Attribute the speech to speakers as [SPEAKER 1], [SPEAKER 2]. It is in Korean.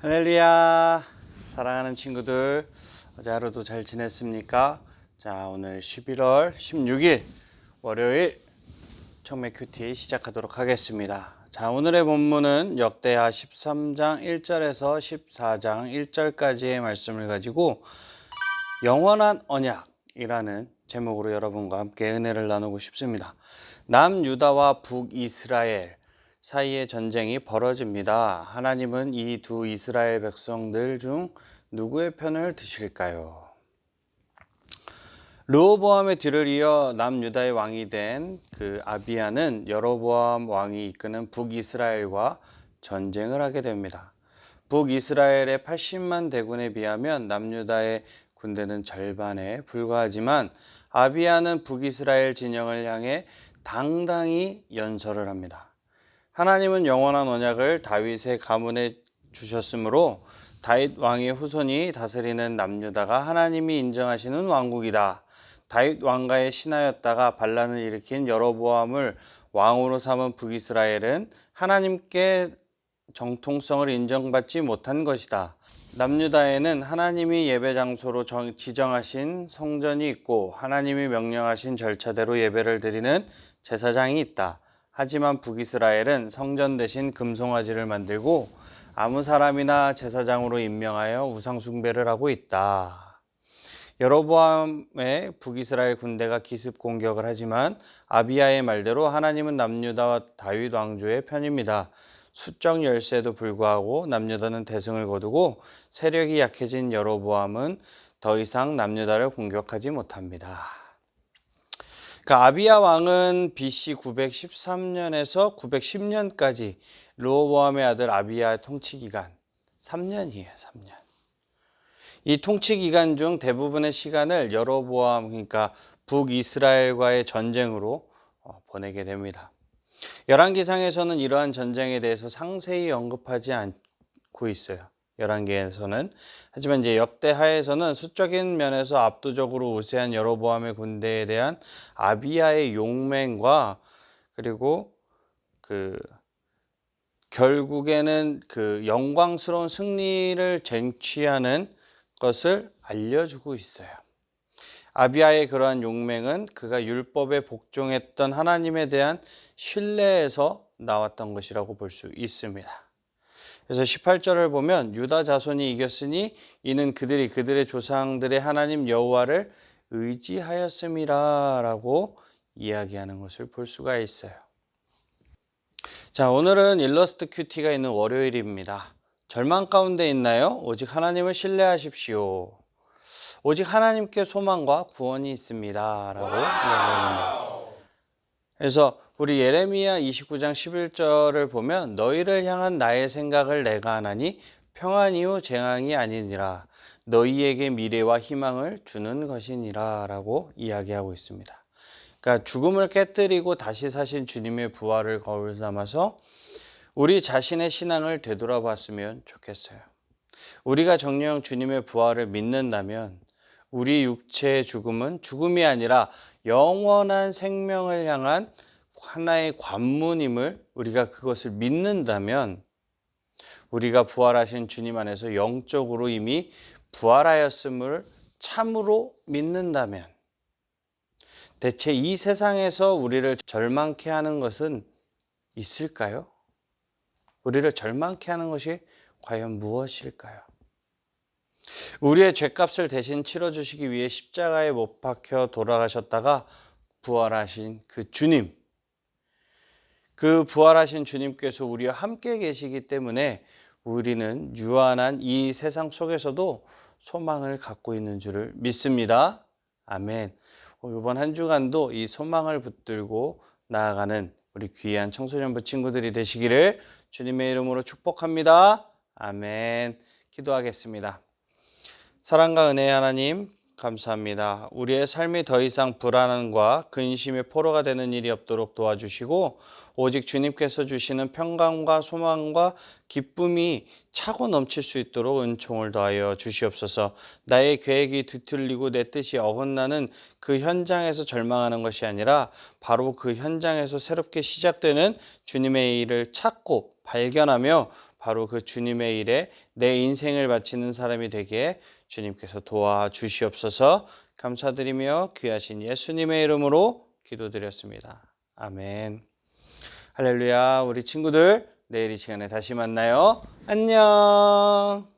[SPEAKER 1] 할렐루야 사랑하는 친구들 어제 하루도 잘 지냈습니까? 자 오늘 11월 16일 월요일 청매 큐티 시작하도록 하겠습니다. 자 오늘의 본문은 역대하 13장 1절에서 14장 1절까지의 말씀을 가지고 영원한 언약이라는 제목으로 여러분과 함께 은혜를 나누고 싶습니다. 남유다와 북이스라엘 사이의 전쟁이 벌어집니다. 하나님은 이 두 이스라엘 백성들 중 누구의 편을 드실까요? 르호보암의 뒤를 이어 남유다의 왕이 된 그 아비야는 여로보암 왕이 이끄는 북이스라엘과 전쟁을 하게 됩니다. 북이스라엘의 80만 대군에 비하면 남유다의 군대는 절반에 불과하지만 아비야는 북이스라엘 진영을 향해 당당히 연설을 합니다. 하나님은 영원한 언약을 다윗의 가문에 주셨으므로 다윗 왕의 후손이 다스리는 남유다가 하나님이 인정하시는 왕국이다. 다윗 왕가의 신하였다가 반란을 일으킨 여로보암을 왕으로 삼은 북이스라엘은 하나님께 정통성을 인정받지 못한 것이다. 남유다에는 하나님이 예배 장소로 정- 지정하신 성전이 있고 하나님이 명령하신 절차대로 예배를 드리는 제사장이 있다. 하지만 북이스라엘은 성전 대신 금송아지를 만들고 아무 사람이나 제사장으로 임명하여 우상 숭배를 하고 있다. 여로보암의 북이스라엘 군대가 기습 공격을 하지만 아비야의 말대로 하나님은 남유다와 다윗 왕조의 편입니다. 수적 열세도 불구하고 남유다는 대승을 거두고 세력이 약해진 여로보암은 더 이상 남유다를 공격하지 못합니다. 그 아비야 왕은 BC 913년에서 910년까지 르호보암의 아들 아비야의 통치 기간 3년이에요, 3년. 이 통치 기간 중 대부분의 시간을 여로보암 그러니까 북이스라엘과의 전쟁으로 어, 보내게 됩니다. 열왕기상에서는 이러한 전쟁에 대해서 상세히 언급하지 않고 있어요. 열왕기에서는 하지만 이제 역대 하에서는 수적인 면에서 압도적으로 우세한 여로보암의 군대에 대한 아비야의 용맹과 그리고 그 결국에는 그 영광스러운 승리를 쟁취하는 것을 알려주고 있어요. 아비야의 그러한 용맹은 그가 율법에 복종했던 하나님에 대한 신뢰에서 나왔던 것이라고 볼 수 있습니다. 그래서 18절을 보면 유다 자손이 이겼으니 이는 그들이 그들의 조상들의 하나님 여호와를 의지하였음이라라고 이야기하는 것을 볼 수가 있어요. 자, 오늘은 일러스트 큐티가 있는 월요일입니다. 절망 가운데 있나요? 오직 하나님을 신뢰하십시오. 오직 하나님께 소망과 구원이 있습니다. 라고 이야기합니다. 그래서 우리 예레미야 29장 11절을 보면 너희를 향한 나의 생각을 내가 하나니 평안이요 재앙이 아니니라 너희에게 미래와 희망을 주는 것이니라 라고 이야기하고 있습니다. 그러니까 죽음을 깨뜨리고 다시 사신 주님의 부활을 거울 삼아서 우리 자신의 신앙을 되돌아봤으면 좋겠어요. 우리가 정령 주님의 부활을 믿는다면 우리 육체의 죽음은 죽음이 아니라 영원한 생명을 향한 하나의 관문임을 우리가 그것을 믿는다면 우리가 부활하신 주님 안에서 영적으로 이미 부활하였음을 참으로 믿는다면 대체 이 세상에서 우리를 절망케 하는 것은 있을까요? 우리를 절망케 하는 것이 과연 무엇일까요? 우리의 죄값을 대신 치러주시기 위해 십자가에 못 박혀 돌아가셨다가 부활하신 그 주님. 그 부활하신 주님께서 우리와 함께 계시기 때문에 우리는 유한한 이 세상 속에서도 소망을 갖고 있는 줄을 믿습니다. 아멘. 이번 한 주간도 이 소망을 붙들고 나아가는 우리 귀한 청소년부 친구들이 되시기를 주님의 이름으로 축복합니다. 아멘. 기도하겠습니다. 사랑과 은혜의 하나님, 감사합니다. 우리의 삶이 더 이상 불안함과 근심의 포로가 되는 일이 없도록 도와주시고, 오직 주님께서 주시는 평강과 소망과 기쁨이 차고 넘칠 수 있도록 은총을 더하여 주시옵소서. 나의 계획이 뒤틀리고 내 뜻이 어긋나는 그 현장에서 절망하는 것이 아니라 바로 그 현장에서 새롭게 시작되는 주님의 일을 찾고 발견하며 바로 그 주님의 일에 내 인생을 바치는 사람이 되게 주님께서 도와주시옵소서 감사드리며 귀하신 예수님의 이름으로 기도드렸습니다. 아멘. 할렐루야. 우리 친구들 내일 이 시간에 다시 만나요. 안녕.